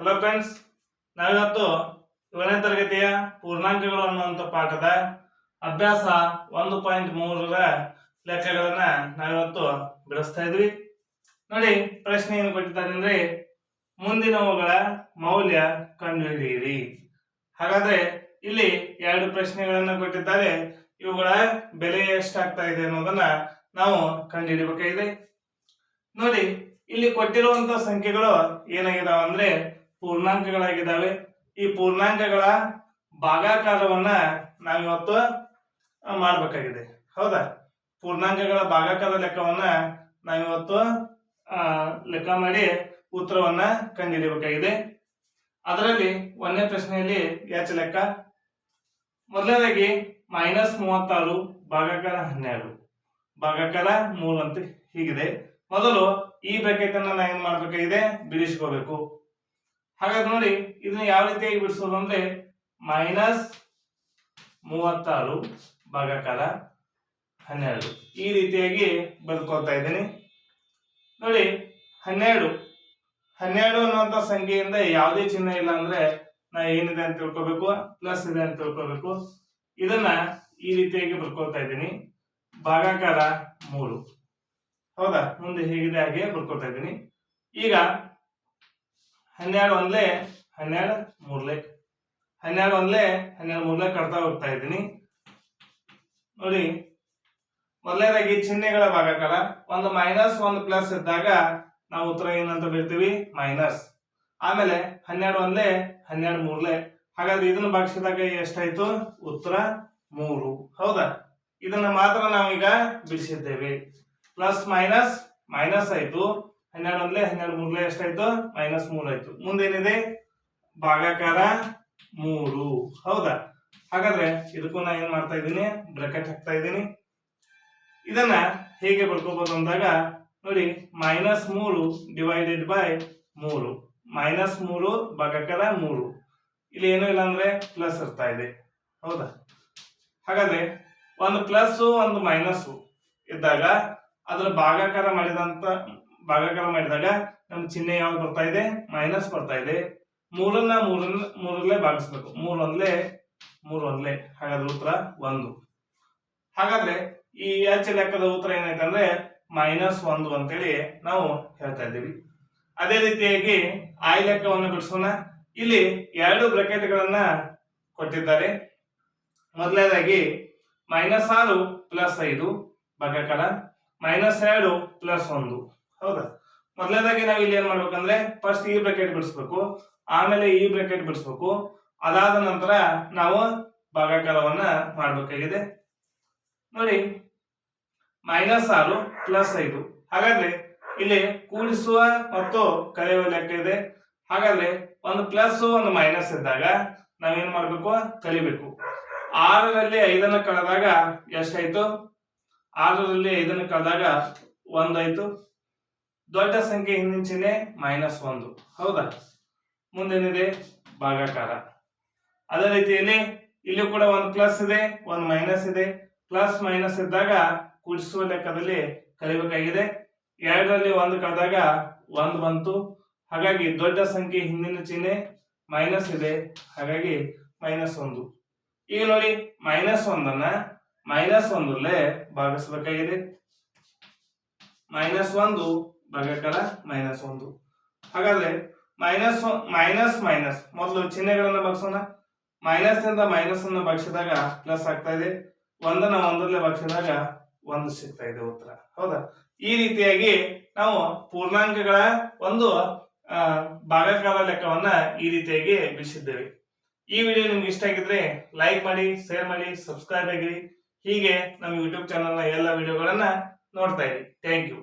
Hello friends ನಾವಿವತ್ತು ಏಳನೇ ತರಗತಿಯ ಪೂರ್ಣಾಂಕಗಳು ಅನ್ನುವಂಥ ಪಾಠದ ಅಭ್ಯಾಸ ಒಂದು ಪಾಯಿಂಟ್ ಮೂರರ ಲೆಕ್ಕಗಳನ್ನ ನಾವಿವತ್ತು ಬಿಡಿಸ್ತಾ ಇದ್ವಿ. ನೋಡಿ, ಪ್ರಶ್ನೆ ಏನು ಕೊಟ್ಟಿದ್ದಾರೆ ಅಂದ್ರೆ, ಮುಂದಿನವುಗಳ ಮೌಲ್ಯ ಕಂಡುಹಿಡಿಯಿರಿ. ಹಾಗಾದ್ರೆ ಇಲ್ಲಿ ಎರಡು ಪ್ರಶ್ನೆಗಳನ್ನ ಕೊಟ್ಟಿದ್ದಾರೆ. ಇವುಗಳ ಬೆಲೆ ಎಷ್ಟಾಗ್ತಾ ಇದೆ ಅನ್ನೋದನ್ನ ನಾವು ಕಂಡುಹಿಡಿಬೇಕಾಗಿದೆ. ನೋಡಿ, ಇಲ್ಲಿ ಕೊಟ್ಟಿರುವಂತ ಸಂಖ್ಯೆಗಳು ಏನಾಗಿದಾವ ಅಂದ್ರೆ ಪೂರ್ಣಾಂಕಗಳಾಗಿದ್ದಾವೆ. ಈ ಪೂರ್ಣಾಂಕಗಳ ಭಾಗಾಕಾರವನ್ನ ನಾವಿವತ್ತು ಮಾಡಬೇಕಾಗಿದೆ. ಹೌದಾ? ಪೂರ್ಣಾಂಕಗಳ ಭಾಗಾಕಾರ ಲೆಕ್ಕವನ್ನ ನಾವಿವತ್ತು ಲೆಕ್ಕ ಮಾಡಿ ಉತ್ತರವನ್ನ ಕಂಡುಹಿಡಿಯಬೇಕಾಗಿದೆ ಅದರಲ್ಲಿ ಒಂದನೇ ಪ್ರಶ್ನೆಯಲ್ಲಿ ಯಾಚ ಲೆಕ್ಕ? ಮೊದಲನೇದಾಗಿ ಮೈನಸ್ ಮೂವತ್ತಾರು, ಭಾಗಾಕಾರ ಹನ್ನೆರಡು. ಭಾಗಾಕಾರ ಮೂರು ಅಂತ ಹೀಗಿದೆ. ಮೊದಲು ಈ ಬ್ರಾಕೆಟ್ ಅನ್ನ ನಾ ಏನ್ ಮಾಡ್ಬೇಕಾಗಿದೆ? ಬಿಡಿಸ್ಕೋಬೇಕು. ಹಾಗಾದ್ರೆ ನೋಡಿ, ಇದನ್ನ ಯಾವ ರೀತಿಯಾಗಿ ಬಿಡಿಸೋದು ಅಂದ್ರೆ ಮೈನಸ್ ಮೂವತ್ತಾರು ಭಾಗಾಕಾರ ಹನ್ನೆರಡು. ಈ ರೀತಿಯಾಗಿ ಬರ್ಕೊಳ್ತಾ ಇದ್ದೀನಿ. ನೋಡಿ, ಹನ್ನೆರಡು. ಹನ್ನೆರಡು ಅನ್ನುವಂಥ ಸಂಖ್ಯೆಯಿಂದ ಯಾವುದೇ ಚಿಹ್ನೆ ಇಲ್ಲ ಅಂದ್ರೆ ನಾ ಏನಿದೆ ಅಂತ ತಿಳ್ಕೊಬೇಕು ಪ್ಲಸ್ ಇದೆ ಅಂತ ತಿಳ್ಕೊಬೇಕು. ಇದನ್ನ ಈ ರೀತಿಯಾಗಿ ಬರ್ಕೊಳ್ತಾ ಇದ್ದೀನಿ. ಭಾಗಾಕಾರ ಮೂರು. ಹೌದಾ? ಮುಂದೆ ಹೇಗಿದೆ ಹಾಗೆ ಬರ್ಕೊಳ್ತಾ ಇದ್ದೀನಿ. ಈಗ ಹನ್ನೆರಡು ಒಂದ್ಲೆ, ಹನ್ನೆರಡು ಮೂರ್ಲೆ. ಹನ್ನೆರಡು ಒಂದ್ಲೆ, ಹನ್ನೆರಡು ಮೂರ್ಲೆ ಕಟ್ತಾ ಹೋಗ್ತಾ ಇದ್ದೀನಿ. ನೋಡಿ, ಮೊದಲನೇದಾಗಿ ಚಿಹ್ನೆಗಳ ಭಾಗಕಾಲ ಒಂದು ಮೈನಸ್, ಒಂದು ಪ್ಲಸ್ ಇದ್ದಾಗ ನಾವು ಉತ್ತರ ಏನಂತ ಬಿಡ್ತೀವಿ? ಮೈನಸ್. ಆಮೇಲೆ ಹನ್ನೆರಡು ಒಂದ್ಲೆ, ಹನ್ನೆರಡು ಮೂರ್ಲೆ. ಹಾಗಾದ್ರೆ ಇದನ್ನ ಭಾಗಿಸಿದಾಗ ಎಷ್ಟಾಯ್ತು? ಉತ್ತರ ಮೂರು. ಹೌದಾ? ಇದನ್ನ ಮಾತ್ರ ನಾವೀಗ ಬಿಡಿಸಿದ್ದೇವೆ. ಪ್ಲಸ್ ಮೈನಸ್ ಮೈನಸ್ ಆಯ್ತು. ಹನ್ನೆರಡು ಒಂದ್ಲೆ ಹನ್ನೆರಡು ಮೂರ್ಲೆ ಎಷ್ಟಾಯ್ತು? ಮೈನಸ್ ಮೂರ್ ಆಯ್ತು. ಮುಂದೇನಿದೆ? ಭಾಗಾಕಾರ ಮೂರು. ಹೌದಾ? ಹಾಗಾದ್ರೆ ಇದಕ್ಕೂ ನಾ ಏನ್ ಮಾಡ್ತಾ ಇದ್ದೀನಿ? ಬ್ರಾಕೆಟ್ ಹಾಕ್ತಾ ಇದ್ದೀನಿ. ಇದನ್ನ ಹೇಗೆ ಬರ್ಕೋಬಹುದು ಅಂದಾಗ, ನೋಡಿ, ಮೈನಸ್ ಮೂರು ಡಿವೈಡೆಡ್ ಬೈ ಮೂರು. ಮೈನಸ್ ಮೂರು ಭಾಗಾಕಾರ ಮೂರು. ಇಲ್ಲಿ ಏನೂ ಇಲ್ಲ ಅಂದ್ರೆ ಪ್ಲಸ್ ಇರ್ತಾ ಇದೆ. ಹೌದಾ? ಹಾಗಾದ್ರೆ ಒಂದು ಪ್ಲಸ್ ಒಂದು ಮೈನಸ್ ಇದ್ದಾಗ, ಅದರ ಭಾಗಾಕಾರ ಮಾಡಿದಂತ ಭಾಗಾಕಾರ ಮಾಡಿದಾಗ ನಮ್ಮ ಚಿಹ್ನೆ ಯಾವ್ದು ಬರ್ತಾ ಇದೆ? ಮೈನಸ್ ಬರ್ತಾ ಇದೆ. ಮೂರನ್ನ ಮೂರನ್ನ ಮೂರಲ್ಲೇ ಭಾಗಿಸ್ಬೇಕು. ಮೂರೊಂದ್ಲೆ ಮೂರೊಂದ್ಲೆ. ಹಾಗಾದ್ರೆ ಉತ್ತರ ಒಂದು. ಹಾಗಾದ್ರೆ ಈ ಎಚ್ ಲೆಕ್ಕದ ಉತ್ತರ ಏನಾಯ್ತಂದ್ರೆ ಮೈನಸ್ ಒಂದು ಅಂತೇಳಿ ನಾವು ಹೇಳ್ತಾ ಇದ್ದೀವಿ. ಅದೇ ರೀತಿಯಾಗಿ ಆಯ್ ಲೆಕ್ಕವನ್ನು ಬಿಡಿಸೋಣ. ಇಲ್ಲಿ ಎರಡು ಬ್ರಾಕೆಟ್ಗಳನ್ನ ಕೊಟ್ಟಿದ್ದಾರೆ. ಮೊದಲನೇದಾಗಿ ಮೈನಸ್ ಆರು ಪ್ಲಸ್ ಐದು. ಭಾಗಾಕಾರ ಮೈನಸ್ ಎರಡು ಪ್ಲಸ್ ಒಂದು. ಹೌದಾ? ಮೊದಲನೇದಾಗಿ ನಾವು ಇಲ್ಲಿ ಏನ್ ಮಾಡ್ಬೇಕಂದ್ರೆ ಫಸ್ಟ್ ಈ ಬ್ರಾಕೆಟ್ ಬಿಡಿಸ್ಬೇಕು, ಆಮೇಲೆ ಈ ಬ್ರಾಕೆಟ್ ಬಿಡಿಸ್ಬೇಕು. ಅದಾದ ನಂತರ ನಾವು ಭಾಗಾಕಾರವನ್ನ ಮಾಡ್ಬೇಕಾಗಿದೆ. ನೋಡಿ ಮೈನಸ್ ಆರು ಪ್ಲಸ್ ಐದು. ಹಾಗಾದ್ರೆ ಇಲ್ಲಿ ಕೂಡಿಸುವ ಮತ್ತು ಕಳೆಯುವ ಲೆಕ್ಕ ಇದೆ. ಹಾಗಾದ್ರೆ ಒಂದು ಪ್ಲಸ್ ಒಂದು ಮೈನಸ್ ಇದ್ದಾಗ ನಾವೇನ್ ಮಾಡ್ಬೇಕು? ಕಲಿಬೇಕು. ಆರರಲ್ಲಿ ಐದನ್ನು ಕಳೆದಾಗ ಎಷ್ಟಾಯ್ತು? ಆರರಲ್ಲಿ ಐದನ್ನು ಕಳೆದಾಗ ಒಂದಾಯ್ತು. ದೊಡ್ಡ ಸಂಖ್ಯೆ ಹಿಂದಿನ ಚಿಹ್ನೆ ಮೈನಸ್ ಒಂದು. ಹೌದಾ? ಮುಂದೇನಿದೆ? ಭಾಗಾಕಾರ. ಅದೇ ರೀತಿಯಲ್ಲಿ ಇಲ್ಲಿ ಕೂಡ ಒಂದು ಪ್ಲಸ್ ಇದೆ, ಒಂದು ಮೈನಸ್ ಇದೆ. ಪ್ಲಸ್ ಮೈನಸ್ ಇದ್ದಾಗ ಕೂಡಿಸುವ ಲೆಕ್ಕದಲ್ಲಿ ಕಲಿಬೇಕಾಗಿದೆ. ಎರಡರಲ್ಲಿ ಒಂದು ಕಳೆದಾಗ ಒಂದು ಬಂತು. ಹಾಗಾಗಿ ದೊಡ್ಡ ಸಂಖ್ಯೆ ಹಿಂದಿನ ಚಿಹ್ನೆ ಮೈನಸ್ ಇದೆ. ಹಾಗಾಗಿ ಮೈನಸ್ ಒಂದು. ಈಗ ನೋಡಿ ಮೈನಸ್ ಒಂದನ್ನ ಮೈನಸ್ ಒಂದಲ್ಲೇ ಭಾಗಿಸಬೇಕಾಗಿದೆ. ಮೈನಸ್ ಒಂದು ಭಾಗಾಕಾರ ಮೈನಸ್ ಒಂದು. ಹಾಗಾದ್ರೆ ಮೈನಸ್ ಮೈನಸ್ ಮೈನಸ್ ಮೊದಲು ಚಿಹ್ನೆಗಳನ್ನ ಬಗ್ಸೋಣ. ಮೈನಸ್ ಇಂದ ಮೈನಸ್ ಅನ್ನ ಭಾಗಿಸಿದಾಗ ಪ್ಲಸ್ ಆಗ್ತಾ ಇದೆ. ಒಂದನ್ನ ಒಂದರಲ್ಲೇ ಭಾಗಿಸಿದಾಗ ಒಂದು ಸಿಗ್ತಾ ಇದೆ ಉತ್ತರ. ಹೌದಾ? ಈ ರೀತಿಯಾಗಿ ನಾವು ಪೂರ್ಣಾಂಕಗಳ ಒಂದು ಭಾಗಾಕಾರ ಲೆಕ್ಕವನ್ನ ಈ ರೀತಿಯಾಗಿ ಬಿಡಿಸಿದ್ದೇವೆ. ಈ ವಿಡಿಯೋ ನಿಮ್ಗೆ ಇಷ್ಟ ಆಗಿದ್ರೆ ಲೈಕ್ ಮಾಡಿ ಶೇರ್ ಮಾಡಿ ಸಬ್ಸ್ಕ್ರೈಬ್ ಆಗಿರಿ. ಹೀಗೆ ನಮ್ಮ ಯೂಟ್ಯೂಬ್ ಚಾನಲ್ನ ಎಲ್ಲ ವಿಡಿಯೋಗಳನ್ನ ನೋಡ್ತಾ ಇರಿ. Thank you